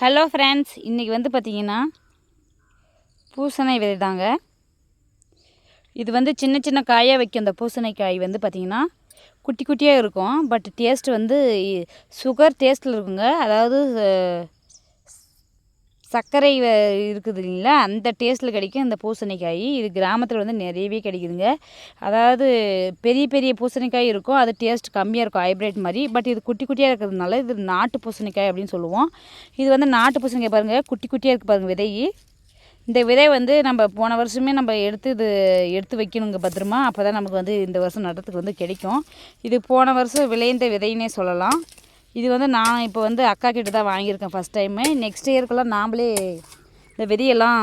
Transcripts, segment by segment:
Hello friends இன்றைக்கி வந்து பார்த்திங்கன்னா பூசணை விதை தாங்க. இது வந்து சின்ன சின்ன காயாக வைக்கும் இந்த பூசணைக்காய் வந்து பார்த்திங்கன்னா குட்டி குட்டியாக இருக்கும். பட் டேஸ்ட் வந்து சுகர் டேஸ்ட்டில் இருக்குங்க. அதாவது சர்க்கரை இருக்குது இல்லைங்களா? அந்த டேஸ்ட்டில் கிடைக்கும். இந்த பூசணிக்காய் இது கிராமத்தில் வந்து நிறையவே கிடைக்குதுங்க. அதாவது பெரிய பெரிய பூசணிக்காய் இருக்கும். அது டேஸ்ட் கம்மியாக இருக்கும் ஹைப்ரிட் மாதிரி. பட் இது குட்டி குட்டியாக இருக்கிறதுனால இது நாட்டு பூசணிக்காய் அப்படின்னு சொல்லுவோம். இது வந்து நாட்டு பூசணிக்காய் பாருங்கள் குட்டி குட்டியாக இருக்குது பாருங்கள் விதை இந்த விதை வந்து நம்ம போன வருஷமே நம்ம எடுத்து இது எடுத்து வைக்கணுங்க பத்திரமா. அப்போ தான் நமக்கு வந்து இந்த வருஷம் நடுறதுக்கு வந்து கிடைக்கும். இது போன வருஷம் விளைந்த விதைன்னே சொல்லலாம். இது வந்து நான் இப்போ வந்து அக்கா கிட்ட தான் வாங்கியிருக்கேன் ஃபஸ்ட் டைமு நெக்ஸ்ட் இயர்க்கெல்லாம் நாமளே இந்த விதையெல்லாம்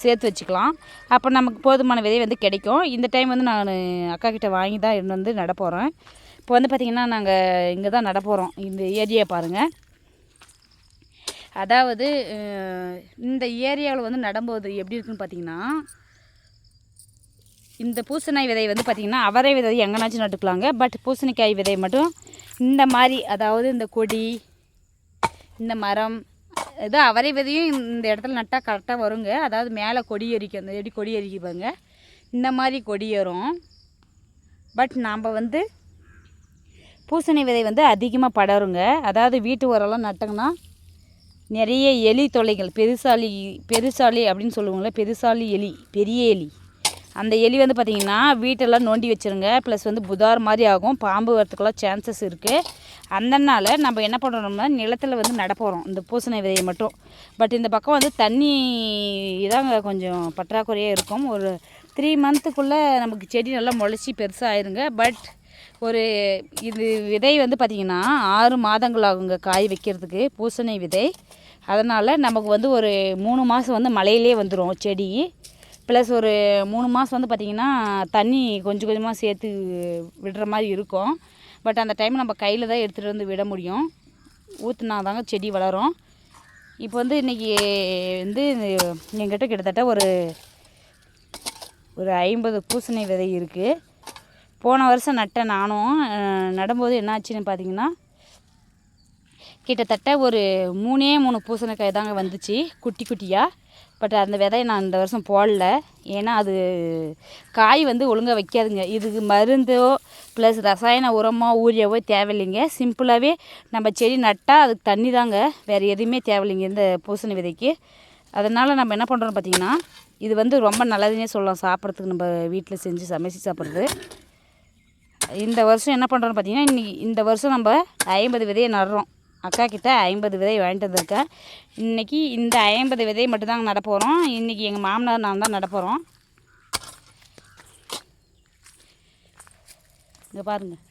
சேர்த்து வச்சுக்கலாம். அப்போ நமக்கு போதுமான விதை வந்து கிடைக்கும். இந்த டைம் வந்து நான் அக்கா கிட்ட வாங்கி தான் இருந்து வந்து நட போகிறேன் இப்போ வந்து பார்த்திங்கன்னா நாங்கள் இங்கே தான் நட போகிறோம் இந்த ஏரியா பாருங்கள் அதாவது இந்த ஏரியாவில் வந்து நடும்போது எப்படி இருக்குன்னு பார்த்தீங்கன்னா இந்த பூசணி விதை வந்து பார்த்திங்கன்னா அவரை விதை எங்கேனாச்சும் நட்டுக்கலாங்க. பட் பூசணிக்காய் விதை மட்டும் இந்த மாதிரி அதாவது இந்த கொடி இந்த மரம் இது அவரை விதையும் இந்த இடத்துல நட்டால் கரெக்டாக வருங்க. அதாவது மேலே கொடி எரிக்கும் அந்த எடி கொடி எரிக்குப்பாங்க இந்த மாதிரி கொடி ஏறும். பட் நாம் வந்து பூசணி விதை வந்து அதிகமாக படருங்க. அதாவது வீட்டு உரம்லாம் நட்டோங்கன்னா நிறைய எலி தொல்லைகள். பெருசாலி பெருசாலி அப்படின்னு சொல்லுவாங்களே பெருசாலி எலி பெரிய எலி. அந்த எலி வந்து பார்த்திங்கன்னா வீட்டெல்லாம் நோண்டி வச்சுருங்க. ப்ளஸ் வந்து புதார் மாதிரி ஆகும். பாம்பு வரத்துக்கெல்லாம் சான்சஸ் இருக்குது அந்தனால் நம்ம என்ன பண்ணுறோம்னா நிலத்தில் வந்து நடப்போகிறோம் இந்த பூசணி விதையை மட்டும். பட் இந்த பக்கம் வந்து தண்ணி இதாங்க கொஞ்சம் பற்றாக்குறையாக இருக்கும். ஒரு த்ரீ மந்த்துக்குள்ளே நமக்கு செடி நல்லா முளைச்சி பெருசாக ஆயிருங்க. பட் ஒரு இது விதை வந்து பார்த்திங்கன்னா ஆறு மாதங்கள் ஆகுங்க காய் வைக்கிறதுக்கு பூசணி விதை. அதனால் நமக்கு வந்து ஒரு மூணு மாதம் வந்து மழையிலே வந்துடும் செடி. ப்ளஸ் ஒரு மூணு மாதம் வந்து பார்த்திங்கன்னா தண்ணி கொஞ்சம் கொஞ்சமாக சேர்த்து விடுற மாதிரி இருக்கும். பட் அந்த டைம் நம்ம கையில் தான் எடுத்துகிட்டு வந்து விட முடியும். ஊற்றுனா தாங்க செடி வளரும். இப்போ வந்து இன்றைக்கி வந்து எங்கிட்ட கிட்டத்தட்ட ஒரு ஒரு ஐம்பது பூசணி விதை இருக்குது போன வருஷம் நட்டேன் நானும் நடும்போது என்னாச்சுன்னு பார்த்தீங்கன்னா கிட்டத்தட்ட ஒரு மூணே மூணு பூசணிக்காய் தாங்க வந்துச்சு குட்டி குட்டியாக பட் அந்த விதையை நான் இந்த வருஷம் போடல. ஏன்னா அது காய் வந்து ஒழுங்காக வைக்காதுங்க. இதுக்கு மருந்தோ ப்ளஸ் ரசாயன உரமோ ஊரியாவோ தேவையில்லைங்க. சிம்பிளாகவே நம்ம செடி நட்டால் அதுக்கு தண்ணி தாங்க. வேறு எதுவுமே தேவையில்லைங்க இந்த பூசணி விதைக்கு. அதனால் நம்ம என்ன பண்ணுறோம் பார்த்தீங்கன்னா இது வந்து ரொம்ப நல்லதுன்னே சொல்லலாம். சாப்பிட்றதுக்கு நம்ம வீட்டில் செஞ்சு சமைச்சு சாப்பிட்றது. இந்த வருஷம் என்ன பண்ணுறோன்னு பார்த்தீங்கன்னா இன்னைக்கு இந்த வருஷம் நம்ம ஐம்பது விதையை நடுறோம். அக்கா கிட்ட ஐம்பது விதை வாங்கிட்டு வந்திருக்கேன் இன்றைக்கி இந்த ஐம்பது விதை மட்டும்தாங்க நடப்போகிறோம் இன்றைக்கி எங்கள் மாமனார் நான் தான் நடப்போகிறோம் இங்கே பாருங்கள்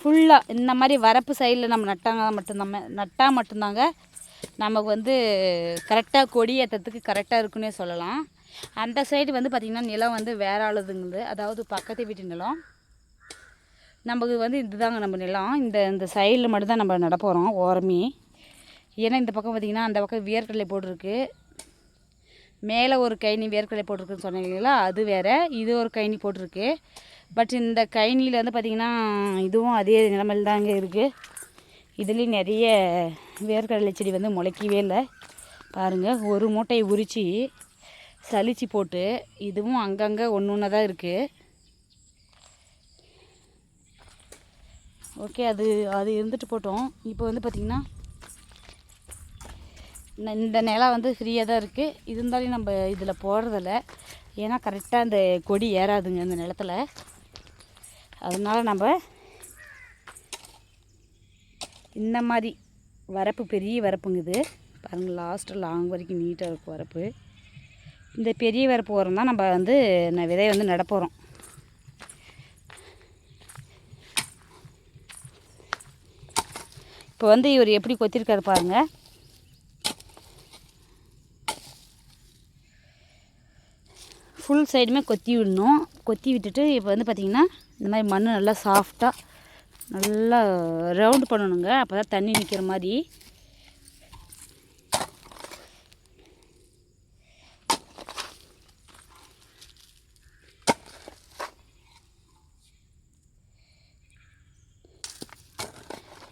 ஃபுல்லாக இந்த மாதிரி வரப்பு சைடில் நம்ம நட்டாங்க மட்டும்தாங்க. நட்டால் மட்டும்தாங்க நமக்கு வந்து கரெக்டாக கொடி ஏற்றத்துக்கு கரெக்டாக இருக்குன்னே சொல்லலாம். அந்த சைடு வந்து பார்த்திங்கன்னா நிலம் வந்து வேற ஆளுதுங்குது. அதாவது பக்கத்து வீட்டு நிலம். நமக்கு வந்து இதுதாங்க நம்ம நிலம். இந்த இந்த சைடில் மட்டும்தான் நம்ம நடப்போகிறோம் ஓரமே. ஏன்னா இந்த பக்கம் பார்த்திங்கன்னா அந்த பக்கம் வேர்க்கடலை போட்டிருக்கு. மேலே ஒரு கைனி வேர்க்கடலை போட்டிருக்குன்னு சொன்னீங்க இல்லைங்களா? அது வேறு. இது ஒரு கைனி போட்டிருக்கு. பட் இந்த கைனியில் வந்து பார்த்திங்கன்னா இதுவும் அதே நிலமையில் தாங்க இருக்குது இதுலேயும் நிறைய வேர்க்கடலை செடி வந்து முளைக்கவே இல்லை. பாருங்கள் ஒரு மூட்டையை உரித்து சலிச்சு போட்டு இதுவும் அங்கங்கே ஒன்று ஒன்று தான் இருக்குது ஓகே அது அது இருந்துட்டு போட்டோம். இப்போ வந்து பார்த்திங்கன்னா ந- இந்த நிலம் வந்து ஃப்ரீயாக தான் இருக்குது இருந்தாலும் நம்ம இதில் போடுறதில்ல. ஏன்னா கரெக்டாக அந்த கொடி ஏறாதுங்க அந்த நிலத்துல. அதனால் நம்ம இந்த மாதிரி வரப்பு பெரிய வரப்புங்க இது. பாருங்கள் லாஸ்ட்டு லாங் வரைக்கும் நீட்டாக இருக்கும் வரப்பு. இந்த பெரிய வரப்பு உரம் தான் நம்ம வந்து விதையை வந்து நட இப்போ வந்து இவர் எப்படி கொத்திருக்காரு பாருங்க. ஃபுல் சைடுமே கொத்தி விடணும். கொத்தி விட்டுட்டு இப்போ வந்து பார்த்திங்கன்னா இந்த மாதிரி மண் நல்லா சாஃப்டாக நல்லா ரவுண்டு பண்ணணுங்க. அப்போ தான் தண்ணி நிற்கிற மாதிரி.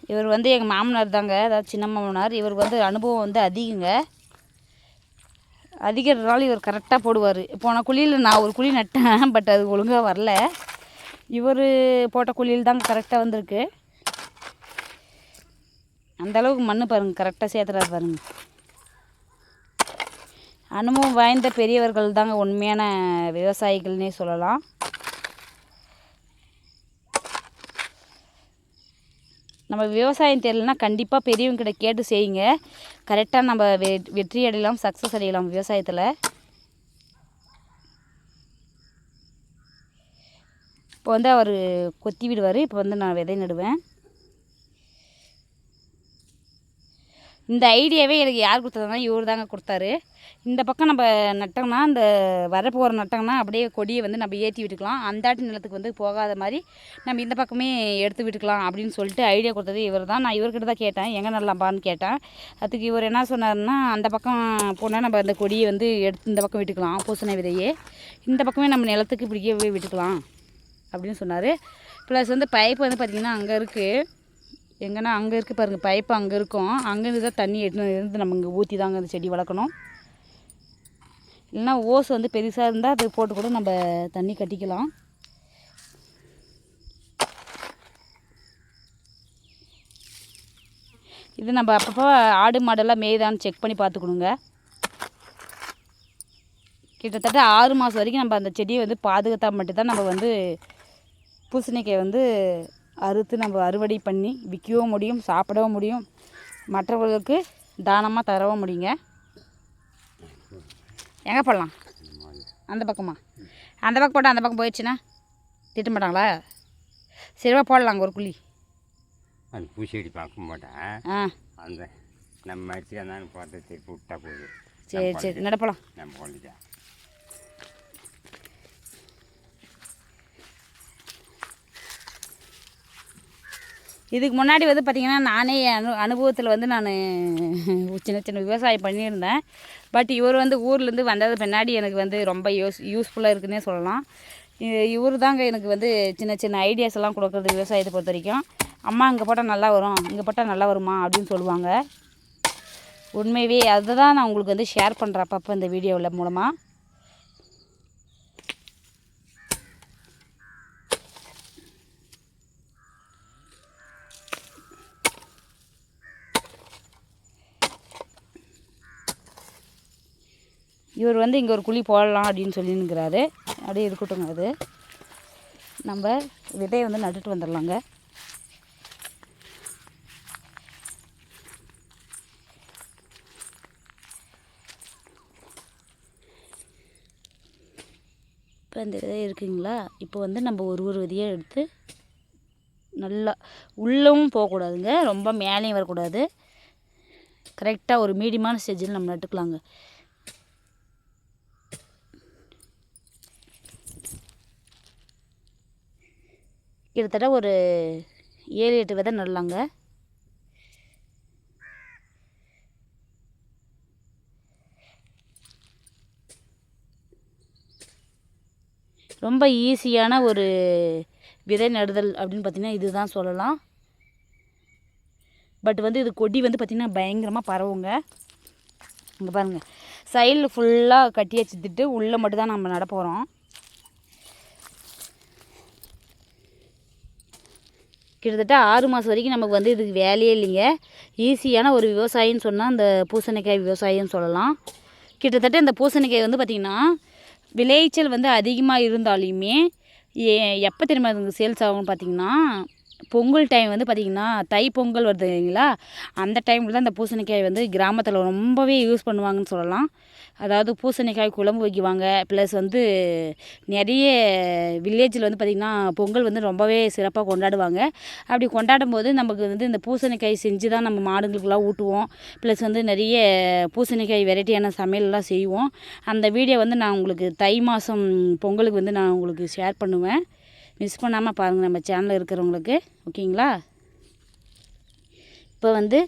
இவர் வந்து எங்கள் மாமனார் தாங்க. அதாவது சின்ன மாமனார். இவர் வந்து அனுபவம் வந்து அதிகங்க. அதிகிறதுனால இவர் கரெக்டாக போடுவார். போன குழியில் நான் ஒரு குழி நட்டேன் பட் அது ஒழுங்காக வரல. இவர் போட்ட குழியில் தாங்க கரெக்டாக வந்திருக்கு. அந்த அளவுக்கு மண் பாருங்க கரெக்டாக சேர்த்துறாரு பாருங்க. அனுபவம் வாய்ந்த பெரியவர்கள் தாங்க உண்மையான விவசாயிகள்னே சொல்லலாம். நம்ம விவசாயம் தெரியலனா கண்டிப்பாக பெரியவங்கிட்ட கேட்டு செய்யுங்க. கரெக்டாக நம்ம வெ வெற்றி அடையலாம் சக்ஸஸ் அடையலாம் விவசாயத்தில். இப்போ வந்து அவர் கொத்தி விடுவார். இப்போ வந்து நான் விதை நடுவேன். இந்த ஐடியாவே எனக்கு யார் கொடுத்ததுனா இவர் தாங்க கொடுத்தாரு. இந்த பக்கம் நம்ம நட்டோம்னா இந்த வரப்போகிற நட்டோம்னா அப்படியே கொடியை வந்து நம்ம ஏற்றி விட்டுக்கலாம். அந்தாட்டு நிலத்துக்கு வந்து போகாத மாதிரி நம்ம இந்த பக்கமே எடுத்து விட்டுக்கலாம் அப்படின்னு சொல்லிட்டு ஐடியா கொடுத்தது இவர் தான். நான் இவர்கிட்ட தான் கேட்டேன். எங்கே நடலாம்பான்னு கேட்டேன். அதுக்கு இவர் என்ன சொன்னார்னா அந்த பக்கம் போனால் நம்ம அந்த கொடியை வந்து எடுத்து இந்த பக்கம் விட்டுக்கலாம் பூசணை விதையே. இந்த பக்கமே நம்ம நிலத்துக்கு இப்படியே விட்டுக்கலாம் அப்படின்னு சொன்னார். ப்ளஸ் வந்து பைப் வந்து பார்த்திங்கன்னா அங்கே இருக்குது எங்கன்னா அங்கே இருக்குது பாருங்கள் பைப்பு அங்கே இருக்கும். அங்கேருந்து தான் தண்ணி எடுத்து இருந்து நம்ம இங்கே ஊற்றி தாங்க அந்த செடி வளர்க்கணும். இல்லைன்னா ஓஸ் வந்து பெருசாக இருந்தால் அது போட்டு கூட நம்ம தண்ணி கட்டிக்கலாம். இது நம்ம அப்பப்போ ஆடு மாடெல்லாம் மேய்தான்னு செக் பண்ணி பார்த்துக்கணுங்க கிட்டத்தட்ட ஆறு மாதம் வரைக்கும் நம்ம அந்த செடியை வந்து பாதுகாத்தா மட்டும்தான் நம்ம வந்து பூசணிக்காய் வந்து அறுத்து நம்ம அறுவடை பண்ணி விற்கவும் முடியும் சாப்பிடவும் முடியும். மற்றவர்களுக்கு தானமாக தரவும் முடியுங்க. எங்கே போடலாம்? அந்த பக்கமா? அந்த பக்கம் போட்டால் அந்த பக்கம் போயிடுச்சுன்னா திட்ட மாட்டாங்களா? சரிவா போடலாங்க ஒரு குழி. அந்த பூச்செடி பார்க்க மாட்டேன் ஆ. அந்த நம்ம மடிச்சு பார்த்து திருப்பி விட்டா போகுது சரி சரி நடப்பலாம். நம்ம குழந்தைக்கா இதுக்கு முன்னாடி வந்து பார்த்திங்கன்னா நானே அனு அனுபவத்தில் வந்து நான் சின்ன சின்ன விவசாயம் பண்ணியிருந்தேன். பட் இவர் வந்து ஊர்லேருந்து வந்தது பின்னாடி எனக்கு வந்து ரொம்ப யூஸ் யூஸ்ஃபுல்லாக இருக்குன்னே சொல்லலாம். இவர் தாங்க எனக்கு வந்து சின்ன சின்ன ஐடியாஸ் எல்லாம் கொடுக்குறது விவசாயத்தை பொறுத்த வரைக்கும். அம்மா இங்கே போட்டால் நல்லா வரும். இங்கே போட்டால் நல்லா வருமா? அப்படின்னு சொல்லுவாங்க. உண்மையவே அதை தான் நான் உங்களுக்கு வந்து ஷேர் பண்ணுறேன் அப்பப்போ இந்த வீடியோவில் மூலமாக இவர் வந்து இங்கே ஒரு குழி போடலாம் அப்படின்னு சொல்லினுங்கிறாரு அப்படியே இருக்கட்டும் அது. நம்ம விதையை வந்து நட்டுட்டு வந்துடலாங்க. இப்போ இந்த விதை இருக்குங்களா? இப்போ வந்து நம்ம ஒரு ஒரு விதையாக எடுத்து நல்லா உள்ளவும் போகக்கூடாதுங்க. ரொம்ப மேலேயும் வரக்கூடாது. கரெக்டாக ஒரு மீடியமான ஸ்டேஜில் நம்ம நட்டுக்கலாங்க. கிட்டத்தட்ட ஒரு ஏழு எட்டு விதை நடலாங்க. ரொம்ப ஈஸியான ஒரு விதை நடுதல் அப்படின்னு பார்த்திங்கன்னா இதுதான் சொல்லலாம். பட் வந்து இது கொடி வந்து பார்த்திங்கன்னா பயங்கரமாக பரவுங்க. இங்கே பாருங்கள் சைடில் ஃபுல்லாக கட்டி வச்சுட்டு உள்ளே மட்டும் தான் நம்ம நட போகிறோம் கிட்டத்தட்ட ஆறு மாதம் வரைக்கும் நமக்கு வந்து இதுக்கு வேலையே இல்லைங்க. ஈஸியான ஒரு விவசாயின்னு சொன்னால் அந்த பூசணிக்காய் விவசாயம்னு சொல்லலாம். கிட்டத்தட்ட இந்த பூசணிக்காய் வந்து பார்த்திங்கன்னா விளைச்சல் வந்து அதிகமாக இருந்தாலுமே ஏ எப்போ திரும்ப அதுக்கு சேல்ஸ் ஆகும்னு பார்த்திங்கன்னா பொங்கல் டைம் வந்து பார்த்திங்கன்னா தை பொங்கல் வருது இல்லைங்களா? அந்த டைமில் தான் இந்த பூசணிக்காய் வந்து கிராமத்தில் ரொம்பவே யூஸ் பண்ணுவாங்கன்னு சொல்லலாம். அதாவது பூசணிக்காய் குழம்பு வைக்குவாங்க. ப்ளஸ் வந்து நிறைய வில்லேஜில் வந்து பார்த்திங்கன்னா பொங்கல் வந்து ரொம்பவே சிறப்பாக கொண்டாடுவாங்க. அப்படி கொண்டாடும் போது நமக்கு வந்து இந்த பூசணிக்காய் செஞ்சு தான் நம்ம மாடுங்களுக்குலாம் ஊட்டுவோம். ப்ளஸ் வந்து நிறைய பூசணிக்காய் வெரைட்டியான சமையல்லாம் செய்வோம். அந்த வீடியோ வந்து நான் உங்களுக்கு தை மாதம் பொங்கலுக்கு வந்து நான் உங்களுக்கு ஷேர் பண்ணுவேன். மிஸ் பண்ணாமல் பாருங்கள் நம்ம சேனலில் இருக்கிறவங்களுக்கு. ஓகேங்களா இப்போ வந்து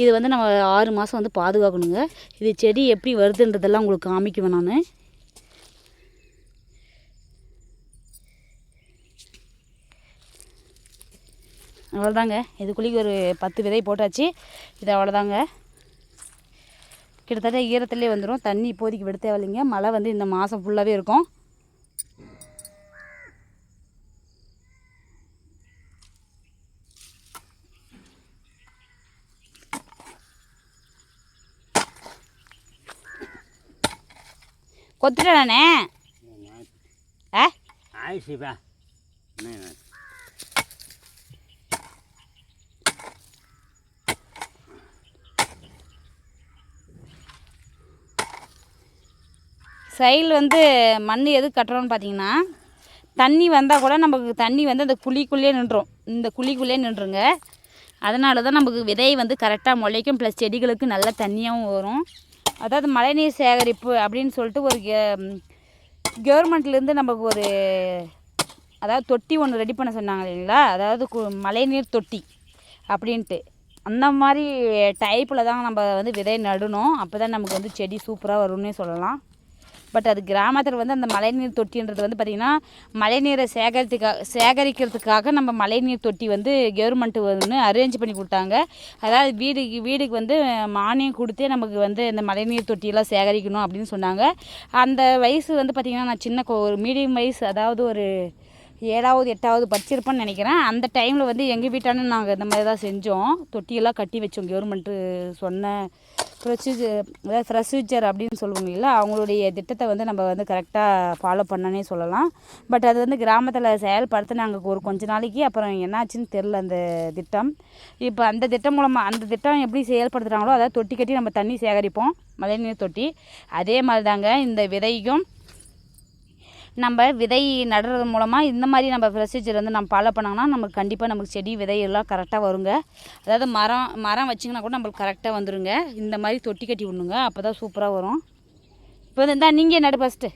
இது வந்து நம்ம ஆறு மாதம் வந்து பாதுகாக்கணுங்க. இது செடி எப்படி வருதுன்றதெல்லாம் உங்களுக்கு காமிக்குவேன் நான். அவ்வளோதாங்க. இதுக்குள்ளேயே ஒரு பத்து விதை போட்டாச்சு. இது அவ்வளோதாங்க. கிட்டத்தட்ட ஈரத்துலேயே வந்துடும் தண்ணி இப்போதைக்கு விட தேவையில்லைங்க. மழை வந்து இந்த மாதம் ஃபுல்லாகவே இருக்கும். கொத்துட்டானே ஆ? ஆயிடுச்சுப்பா. சைடில் வந்து மண் எது கட்டுறோம்னு பார்த்தீங்கன்னா தண்ணி வந்தால் கூட நமக்கு தண்ணி வந்து அந்த குழிக்குள்ளேயே நின்றோம் இந்த குழிக்குள்ளேயே நின்றுங்க அதனால தான் நமக்கு விதை வந்து கரெக்டாக முளைக்கும். ப்ளஸ் செடிகளுக்கு நல்ல தண்ணியாகவும் வரும். அதாவது மழைநீர் சேகரிப்பு அப்படின்னு சொல்லிட்டு ஒரு கவர்மெண்ட்லேருந்து நமக்கு ஒரு அதாவது தொட்டி ஒன்று ரெடி பண்ண சொன்னாங்க இல்லைங்களா? அதாவது கு- மழைநீர் தொட்டி அப்படின்ட்டு. அந்த மாதிரி டைப்பில் தான் நம்ம வந்து விதை நடணும். அப்போ தான் நமக்கு வந்து செடி சூப்பராக வரும்னே சொல்லலாம். பட் அது கிராமத்தில் வந்து அந்த மழைநீர் தொட்டின்றது வந்து பார்த்திங்கன்னா மழைநீரை சேகரித்துக்காக சேகரிக்கிறதுக்காக நம்ம மழைநீர் தொட்டி வந்து கவர்மெண்ட்டு வந்து அரேஞ்ச் பண்ணி கொடுத்தாங்க. அதாவது வீடுக்கு வீடுக்கு வந்து மானியம் கொடுத்தே நமக்கு வந்து இந்த மழைநீர் தொட்டியெல்லாம் சேகரிக்கணும் அப்படின்னு சொன்னாங்க. அந்த வயசு வந்து பார்த்திங்கன்னா நான் சின்ன ஒரு மீடியம் வயசு அதாவது ஒரு ஏழாவது எட்டாவது படிச்சிருப்பேன்னு நினைக்கிறேன். அந்த டைமில் வந்து எங்கள் வீட்டான நாங்கள் இந்த மாதிரி தான் செஞ்சோம். தொட்டியெல்லாம் கட்டி வச்சோம் கவர்மெண்ட்டு சொன்ன ப்ரொசீஜர் அதாவது ப்ரொசீஜர் அப்படின்னு சொல்லுவாங்க இல்லை அவங்களுடைய திட்டத்தை வந்து நம்ம வந்து கரெக்டாக ஃபாலோ பண்ணனே சொல்லலாம். பட் அது வந்து கிராமத்தில் செயல்படுத்தினாங்க ஒரு கொஞ்ச நாளைக்கு. அப்புறம் என்னாச்சுன்னு தெரில அந்த திட்டம். இப்போ அந்த திட்டம் மூலமாக அந்த திட்டம் எப்படி செயல்படுத்துகிறாங்களோ அதாவது தொட்டி கட்டி நம்ம தண்ணி சேகரிப்போம். மழைநீர் தொட்டி. அதே மாதிரி தாங்க இந்த விதைக்கும் நம்ம விதை நடுறது மூலமாக இந்த மாதிரி நம்ம ப்ரொசீஜர் வந்து நம்ம ஃபாலோ பண்ணோம்னா நமக்கு கண்டிப்பாக நமக்கு செடி விதை எல்லாம் கரெக்டாக வருங்க. அதாவது மரம் மரம் வச்சிங்கன்னா கூட நம்மளுக்கு கரெக்டாக வந்துருங்க. இந்த மாதிரி தொட்டி கட்டி விடணுங்க. அப்போ தான் சூப்பராக வரும். இப்போ வந்து இந்தா நீங்கள் நடு ஃபஸ்ட்டு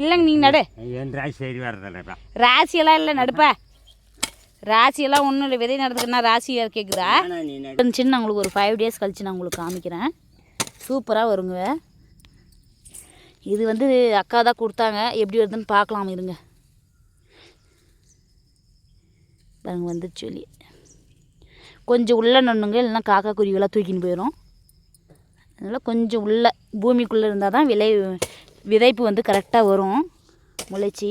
இல்லைங்க நீங்கள் நடு. ராசியெல்லாம் இல்லை நடுப்பா. ராசியெல்லாம் ஒன்றும் இல்லை. விதை நடுறதுக்குன்னா ராசி கேட்குறா ஆனால் நீ நடு. இருந்துச்சுன்னு நான் உங்களுக்கு ஒரு ஃபைவ் டேஸ் கழிச்சு நான் உங்களுக்கு காமிக்கிறேன். சூப்பராக வருங்க. இது வந்து அக்கா தான் கொடுத்தாங்க. எப்படி வருதுன்னு பார்க்கலாம் இருங்க. பாருங்க வந்துச்சு சொல்லி கொஞ்சம் உள்ளே நண்ணுங்க இல்லைன்னா காக்கா குருவிலாம் தூக்கின்னு போயிடும். அதனால் கொஞ்சம் உள்ள பூமிக்குள்ளே இருந்தால் தான் விளை விதைப்பு வந்து கரெக்டாக வரும். முளைச்சி.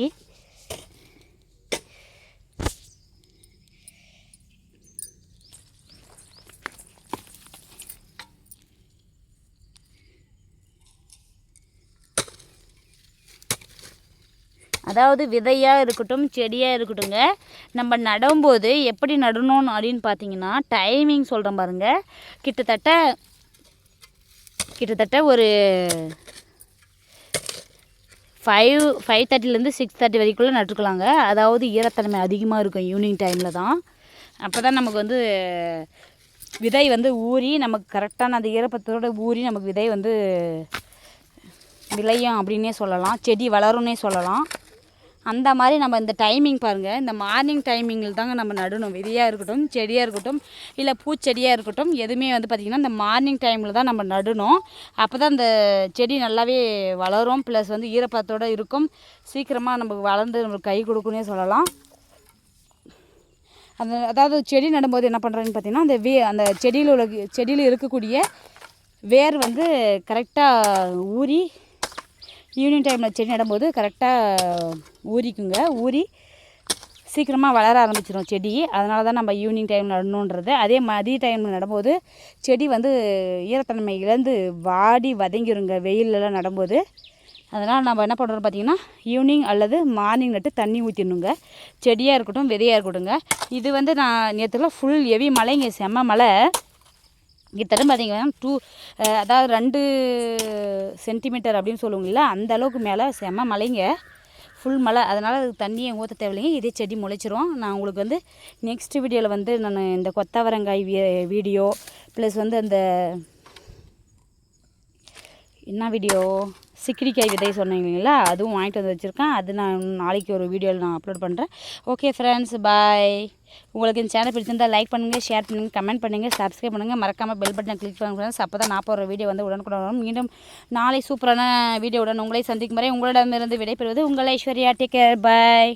அதாவது விதையாக இருக்கட்டும் செடியாக இருக்கட்டும்ங்க நம்ம நடும்போது எப்படி நடணும் அப்படின்னு பார்த்தீங்கன்னா டைமிங் சொல்கிறேன் பாருங்க. கிட்டத்தட்ட கிட்டத்தட்ட ஒரு ஃபைவ் ஃபைவ் தேர்ட்டிலேருந்து சிக்ஸ் தேர்ட்டி வரைக்குள்ளே நட்டுக்கலாங்க அதாவது ஈரத்தன்மை அதிகமாக இருக்கும் ஈவினிங் டைமில் தான். அப்போ தான் நமக்கு வந்து விதை வந்து ஊறி நமக்கு கரெக்டான அந்த ஈரப்பத்தோட ஊறி நமக்கு விதை வந்து விளையும் அப்படின்னே சொல்லலாம். செடி வளரும்னே சொல்லலாம். அந்த மாதிரி நம்ம இந்த டைமிங் பாருங்கள் இந்த மார்னிங் டைமிங்கில் தாங்க நம்ம நடணும். விதையாக இருக்கட்டும் செடியாக இருக்கட்டும் இல்லை பூச்செடியாக இருக்கட்டும் எதுவுமே வந்து பார்த்திங்கன்னா இந்த மார்னிங் டைமில் தான் நம்ம நடணும். அப்போ தான் இந்த செடி நல்லாவே வளரும். ப்ளஸ் வந்து ஈரப்பதத்தோடு இருக்கும். சீக்கிரமாக நமக்கு வளர்ந்து நம்மளுக்கு கை கொடுக்குன்னே சொல்லலாம். அந்த அதாவது செடி நடும்போது என்ன பண்ணுறேன்னு பார்த்தீங்கன்னா அந்த வே அந்த செடியில் உள்ள செடியில் இருக்கக்கூடிய வேர் வந்து கரெக்டாக ஊறி ஈவினிங் டைமில் செடி நடும்போது கரெக்டாக ஊறிக்குங்க. ஊறி சீக்கிரமாக வளர ஆரம்பிச்சிடும் செடி. அதனால தான் நம்ம ஈவினிங் டைம் நடணுன்றது. அதே மதிய டைமில் நடும்போது செடி வந்து ஈரத்தன்மை இழந்து வாடி வதங்கிருங்க வெயிலெல்லாம் நடும்போது. அதனால் நம்ம என்ன பண்ணுறோம் பார்த்தீங்கன்னா ஈவினிங் அல்லது மார்னிங் நட்டு தண்ணி ஊற்றிடணுங்க செடியாக இருக்கட்டும் விதையாக இருக்கட்டும்ங்க. இது வந்து நான் நேற்றுல ஃபுல் ஹெவி மழைங்க செம்ம மழை. கிட்டத்தட்ட பார்த்தீங்கன்னா டூ அதாவது ரெண்டு சென்டிமீட்டர் அப்படின்னு சொல்லுவீங்களா அந்த அளவுக்கு மேலே செம்ம மலைங்க ஃபுல் மழை. அதனால் அதுக்கு தண்ணியை ஊற்ற தேவையில்லைங்க. இதே செடி முளைச்சிரும். நான் உங்களுக்கு வந்து நெக்ஸ்ட் வீடியோவில் வந்து நான் இந்த கொத்தவரங்காய் வீ- வீடியோ ப்ளஸ் வந்து அந்த என்ன வீடியோ சிக்கிரிக்காய் விதை சொன்னீங்களா அதுவும் வாங்கிட்டு வந்து வச்சுருக்கேன். அது நான் நாளைக்கு ஒரு வீடியோவில் நான் அப்லோட் பண்ணுறேன் ஓகே ஃப்ரெண்ட்ஸ் பாய் உங்களுக்கு இந்த சேனல் பிடிச்சிருந்தால் லைக் பண்ணுங்கள் ஷேர் பண்ணுங்கள் கமெண்ட் பண்ணுங்கள் சப்ஸ்கிரைப் பண்ணுங்கள் மறக்காமல் பெல் பட்டனை கிளிக் பண்ணுங்கள் ஃப்ரெண்ட்ஸ் அப்போ தான் நான் போகிற வீடியோ வந்து உடனுக்குடன் வரும். மீண்டும் நாளை சூப்பரான வீடியோவுடன் உங்களை சந்திக்கும் வரை உங்களிடமிருந்து விடைபெறுவது உங்கள் ஐஸ்வர்யா. Take care bye